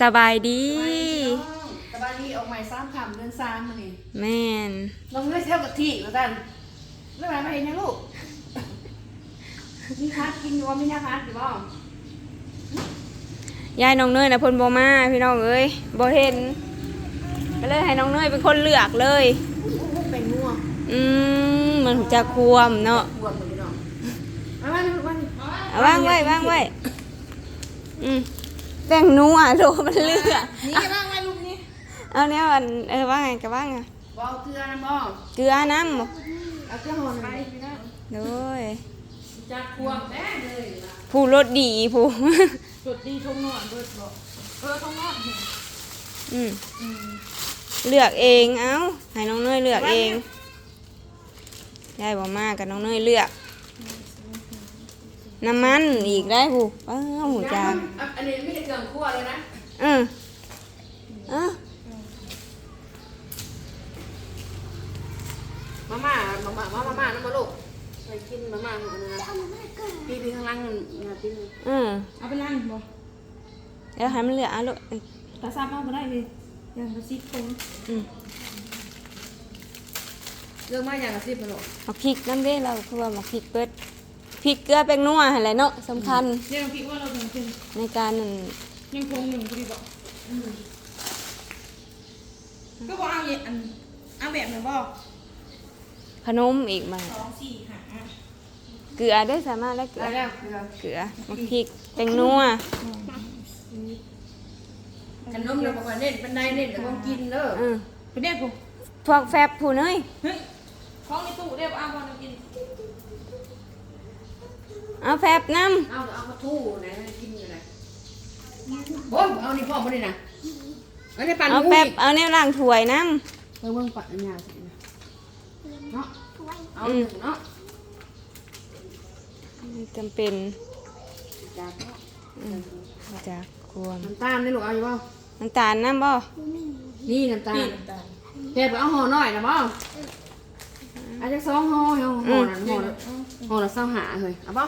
สบายดี สบายดีออกใหม่สามคำเดือนสามมานี่แม่นลงเลือดเท่ากับที่แล้วกันเรื่องอะไรมาเห็นยังลูกมีคัดกินอยู่ว่ามีน้าคัดอยู่บ่ยายน้องเนยนะเพ่นบ่มาพี่น้องเอ้ยบ่เห็นก็เลยให้น้องเนยเป็นคนเลือกเลยมุกเป็นงัวอืมมันจะควมเนาะบวมหมดเลยเนาะมาบ้านลูกบ้านเอาวางไว้วางไว้อืม แป้งนัวโดมันเลือกนี่บ้างไว้ลูกนี่เอาเนี้ยมันเออว่าไงก็ว่าไงบ่เอาเกลือนะบ่เกลือน้ำบ่เอาเกลือห่อหน่อยพี่น้องโดยจากควงแน่เลยล่ะผู้รสดีผู้จุดดีทงนอนเบิดบ่เออทงนอนอืมเลือกเองเอ้าให้น้องเนยเลือกเองยายบอกมากับน้องเนยเลือก น้ำมันอีกได้ผู้ป้าหูจางอันนี้ไม่ได้เกินคั่วเลยนะอือเอ้ามาม่ามาม่ามาม่าน้ำมาลูกไปกินมาม่าอันนั้นพี่พี่ข้างล่างนะพี่อือเอาไปล้างบ่เดี๋ยวให้มันเหลืออะลูกตาซับเอาไปได้เลยอย่างกระซิบตรงอืมเรื่องมาอย่างละสิบมาลูกเอาพริกน้ำเด้เราคือว่ามาพริกเปิด พริกเกลือแป้งนัวอะไรเนาะสำคัญเดี๋ยวพี่ว่าเราถึงถึงในการนั่นยังคงหนึ่งพอดีบอกก็บอกเอาอย่างอันเอาแบบไหนบ่ขนมอีกมาสองสี่ห้าเกลือได้สามารถแล้วเกลืได้อแล้วเกลือเกลือมาพริกแป้งนัวขนมเราบอกว่าเน้นเป็นได้เน้นแต่ต้องกินเด้ออือไปเด็กกูพวกแฟบผู้เนยเฮ้ยของในตู้เดี๋ยวเอาบอลกิน เอาแฟบน้เอาเอามาทู่ไหนกินอยู่ไหนโอ้ยเอานี่พ่อมาเลยนะเอาในปั่นำเอาแฟบเอาแนวล่างถ้วยน้เออเบิ่งปั่นอันยาวสินะเนาะเอาหนึ่งเนาะำจำเป็นจากเนาะจากควมน้ำตาลนี่ลูกเอาอยู่บ่น้ำตาลน้ำบ่นี่น้ำตาลนี่น้ำตาลเก็บเอาห่อหน่อยนะบ่อาจจะสองห่อเอาห่อนั้นห่อละห่อละเศร้าหาเลยเอาบ่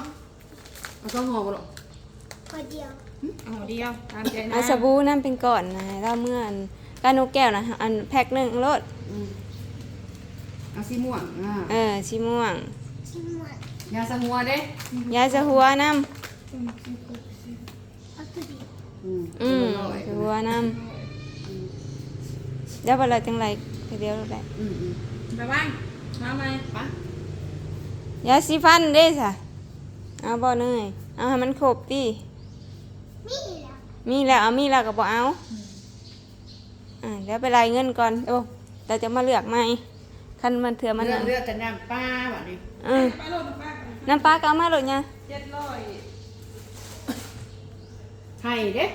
เอาสองห่อบ่ลูกเอาเดียวตามใจนะเอาสบู่น้ำเป็นก่อนนะเราเมื่ออันกาโนกแก้วนะอันแพ็คหนึ่งรถอืมเอาสีม่วงอ่าเออสีม่วงยาสมัวเด้ยาสะหัวน้อืมำอืมสะหัวน้ำเดี๋ยวไปเลยจังไรเดี๋ยวเราได้อืมอืมไปบ้างมาไหมไปยาสีฟันเด้สะ เอาบ่เนยเอาให้มันครบดิมีแล้วเอามีแล้วก็บ่เอาอ่าเดี๋ยวไปรายเงินก่อนโอ้เราจะมาเลือกใหม่คันมันเถื่อมันเลือนั่ดนเลือดแต่น้ำป้าแบบนี้เออไปโลดไปน้ำปลาก็เอามาโหลดเนี่ยเจ็ดร้อยไข่เด้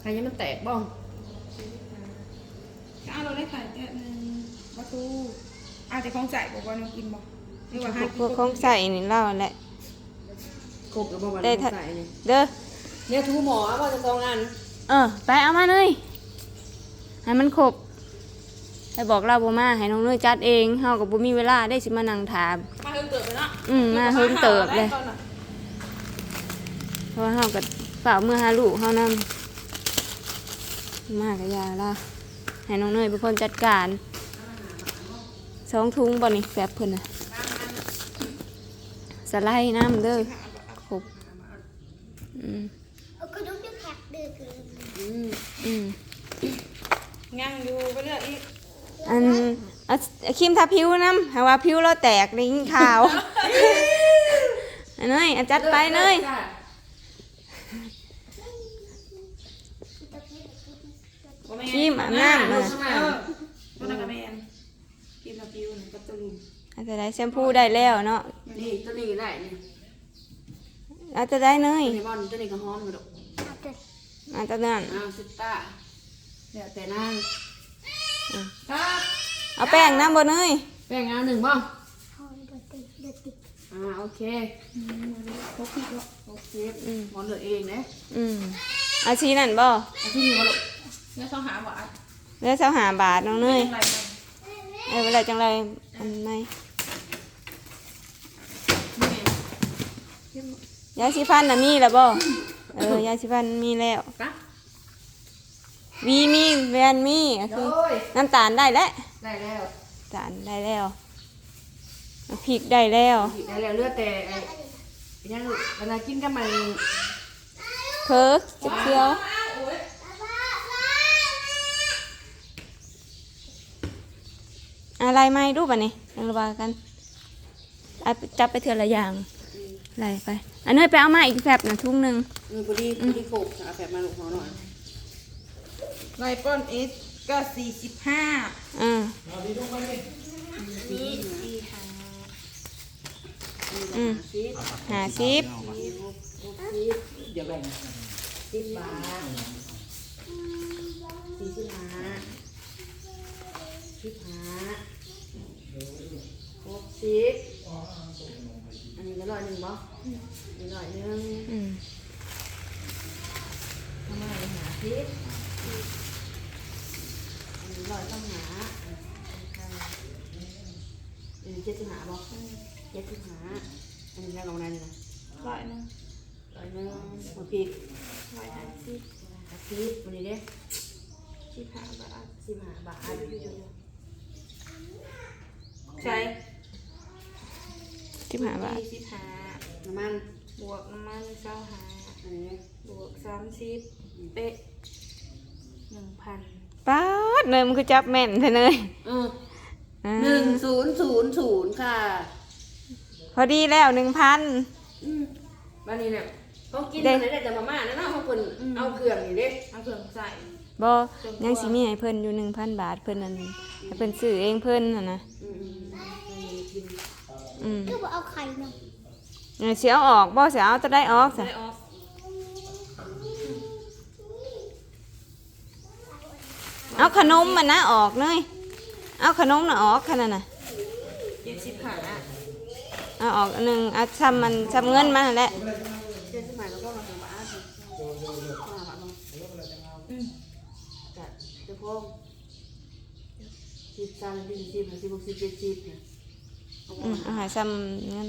ไข่ยังมันแตกบ้องเอาเราได้ขายแต่หนึ่งประตูเอาแต่ของใส่บอกว่าน้องกินบอกหรือว่าหาพวกของใส่นี่เล่าแหละ ครบแล้วบ่วันได้นี้ทัดใส่นี่เด้อเนี่ยทูหมอว่าจะสองอัน เออ ไปเอามาเลยให้มันครบให้บอกเราบ่มาให้น้องเนยจัดเองเฮากับบ่มีเวลาได้สิมานั่งถาม มาเฮิงเติบไปเนาะ อืมมาเฮิงเติบเลย เพราะว่าเฮาก็ฝากเมื่อหาลูกเฮานำมาก็ยาละให้น้องเนยเป็นคนจัดการสองถุงบ่นี่แบบเพิ่นน่ะสไลด์น้ำเด้อ ครบอืมอืมอืมยังอยู่ไปเรื่อยอีกอันเอาครีมทาผิวน้ำหาว่าผิวเราแตกได้ยินข่าวอันเนยอันจัดไปเนยจ้ะครีมอาบน้ำเอมาอข้างหน้าเออตัวนักแมนกินมาปิวหนึ่งกับตะลุมอาจจะได้แชมพูได้แล้วเนาะนี่ตัวนี้ก็ได้นี่ อาจจะได้เนยตัวนี้บอลตัวนี้ก็หอมกระดกอาจจะนั่นอ้าวซิต้าเดี๋ยวแต่นางครับเอาแป้งน้ำบ่เนยแป้งเอาหนึ่งบ้องอ่าโอเคพกผิดแล้วโอเคหมอนเหลือเองนะอืมเอาชีนั่นบ่เอาที่นี่มาลูกเนี่ยต้องหาบาทเหลือเสาหาบาทน้องเนยอะไรกันเออเวลาจังไรอันไหน ยาสีฟันน่ะมีแล้วบ่เออยาสีฟันมีแล้วปะวีมีแวนมีก็โดคือยน้ำตาลได้แล้วได้แล้วน้ำตาลได้แล้วน้ำพริกได้แล้วได้แล้วเลือดแต่ไอ้ยังเวลากินกับมันเพิกจะเคี้ยวอะไรไม่รูปอะนี่ยังระบายกันเอาไปจับไปเถื่อละอย่างอะไรไป อันนี้ไปเอามาอีกแฟบนะทุ่งหนึ่งอือพอดีพอดีโขกเอาแบบมาลูกหัวหน่อยไลปอนเอสก็สี่สิบห้าอ่านี่สี่ห้าอืมสิบหาซิปเดี๋ยวแบ่งสิบบาทสี่สิบห้าสิบห้าหกสิบ อันนี้ก็ร้อยหนึ่งบ่อันนี้ร้อยหนึ่งอืมทำไมหาสิบอันนี้ร้อยต้องหาอันนี้เจ็ดสิบห้าบ่เจ็ดสิบห้าอันนี้ได้ลงได้เลยนะร้อยหนึงร้อยหนึ่งหัวปีกร้อยห้าสิบอาทิตย์วันนี้เด้สิบห้าบาทสิบห้าบาทใช่ สิบห้าบาทสี่สิบห้าน้ำมันบวกน้ำมันเก้าห้าอันนี้บวกสามสิบเป๊ะหนึ่งพันป๊าดเนยมันก็จับแม่นเท่เนยเอออ่าหนึ่งศูนย์ศูนย์ศูนย์ค่ะพอดีแล้วหนึ่งพัน อืมบ้านนี้เนี่ยเขากินอะไรได้แต่มาม่านะเนาะเขาคนเอาเครื่องนี่เด้เอาเครื่องใส่ บอยังสิมีให้เพิ่นอยู่หนึ่งพันบาทเพิ่นนั่นให้เพิ่นซื้อเองเพิ่นน่ะนะ อืมอืมอืมกิน อืมก็บอกเอาไข่มาเออเสียออกบ่เสียเอาจะได้ออกจะซะได้ออกเอาขนมมันนะออกเนยเอาขนมน่ะออกขนาดน่ะเจ็ดสิบห้าเอาออกอันหนึงเอาซ้ำมันซ้ำเงินมาหั่นแหละเจ้าสมัยเราก็มาทำบ้านสิมาบ้านเราจัดเจ้าพ่อสิบสามสิบสี่สิบหกสิบเจ็ดสิบเนี่ย อืมเอาใหายซ้ำเงิน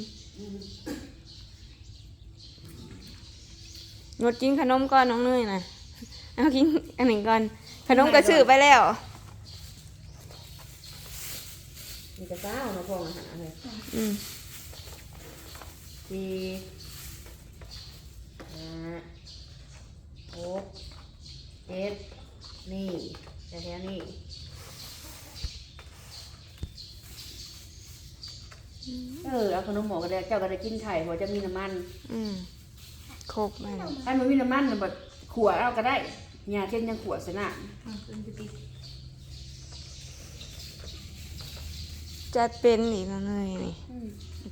งดกินขนมก่อนน้องเนยน่ะเอากินอันหนึ่งก่อน ขนมก็ซื้อไปแล้ว มีกระเจ้าเนาะพ่อมาหาเลยอืมสี่ห้าหกเจ็ดนี่แต่แค่นี้ เออเอาขนมหมอกระเดียเจ้าก็ได้กินไข่หัวจะมีน้ำมันอืมครบมันถ้ามันมีน้ำมันเนี่ยแบบขวดเอาก็ได้ยาเช่นยังขวดสนะอืมเป็นจะปีจัดเป็นอีกแล้วเนยนี่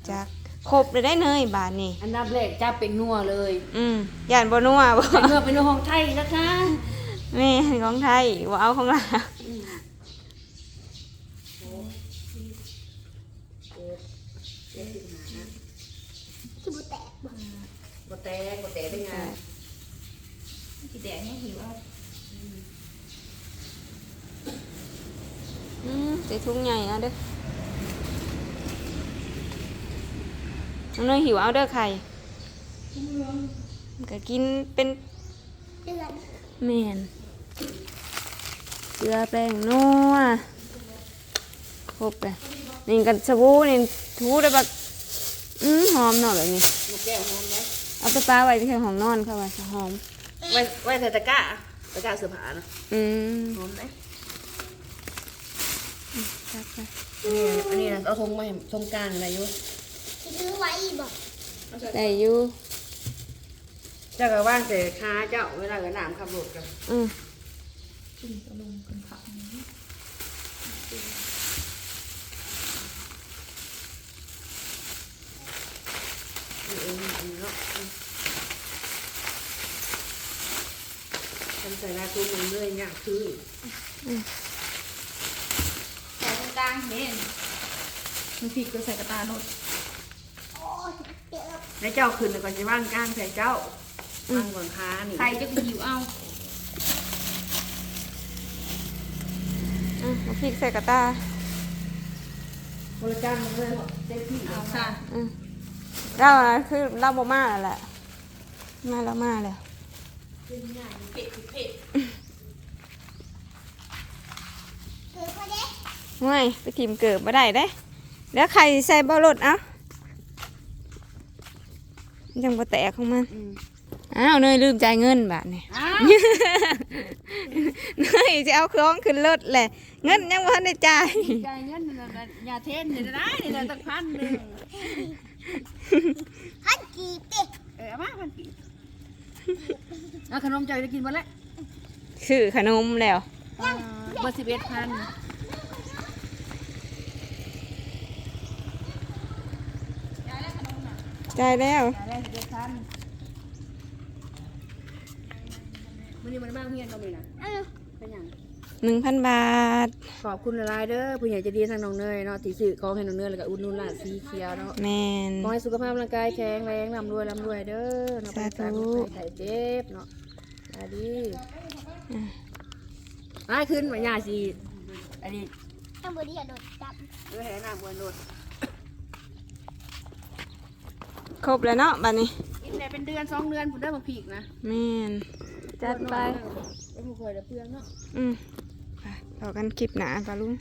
จักครบเลยได้เนยบาทนี่อันดับแรกจับเป็นนัวเลย อืมย่านบ่นัวบ่เป็นนัวเป็นนัวของไทยนะคะแม่ของไทยบ่เอาของลาว คือบุแตกบอก บ แตกบแตกได้ไงกี่แดงเนี่ยหิวเอาอืมใส่ถุงใหญ่เอาเด้อน้องเนยหิวเอาเด้อไข่ก็กินเป็นเดือนแม่นเกลือแป้งนัวครบเลยนี่กันสบู่นี่ทูได้บักอืมหอมเนาะแบบนี้นกแก้วหอมไหม เอาไปปลาไว้ที่ห้องนอนเข้าไว้หอม ไว้ไว้ใส่ตะกร้าตะกร้าเสื้อผ้านะอืมหอมไหมจักไปอันนี้อันนี้นะเอาทงมาให้ทงกลางอะไรอยู่ซื้อไว้บอกได้อยู่เจ้าก็ว่างแต่ค้าเจ้าเวลาเกิดน้ำขับรถกันอืมกินกระลงกันผักนี้นี่เองอันนี้เนาะ ทำใส่ลายตัวมือเลยเนี่ยคือใส่ตรงกลางเห็นมันพริกก็ใส่กระตาโนดโอ้ยเจ็บแล้วเจ้าขึ้นแล้วก็จะว่างก้างใส่เจ้าว่างก่อนค้านี่ใครจะไปหิวเอาอืมเอาพริกใส่กระตาบริการมันเลยเต็มที่เอาค่ะอืมเราอะคือเราบ่มาแล้วแหละมาแล้วมาแล้ว เมื่เผ็ไม่ไปทีมเกิดมาได้ได้แล้วใครใส่บอลรถเอ้ายังบ่แตกของมันอ้าวเนยลืมจ่ายเงินบาทนี่ยเนยจะเอาคล้องขึ้นรถแหละ เงินยังว่ทันได้จ่ายจ่ายเงินอย่าเทนอย่าได้เนี่ยวตั้งพันหนึ่งพันกี่ปีเออมาพันกี่ เอาขนมใจจะกินหมดแล้วซื้อขนมแล้วเบอร์สิบเอ็ดพันจ่ายแล้ว จ่ายแล้วสิบเอ็ดพันมันนี่มันมากเมียนก็มีนะเอ้าเป็นอย่าง หนึ่งพันบาท ขอบคุณหลายๆเด้อผู้ใหญ่ใจะดีทางน้องเนยเนาะที่ซื้อของให้น้องเนยแล้วก็อุดหนุนร้านสีเขียวเนาะแมน ขอให้สุขภาพร่างกายแข็งแรงร่ำรวยร่ำรวยเด้อเนาะสาธุเป็นสายไข่เจ็บเนาะสาดีอ่าขึ้นมาหยาสิอันนี้ต้องบดีอย่าโดดจับเออให้น้ำบนรถครบแล้วเนาะบัดนี้กินได้เป็นเดือนสองเดือนผมได้มาผีกนะแมนจัดไป ไม่เคยได้เปลืองเนาะ อืมไป ต่อกันคลิปหนาปะลุง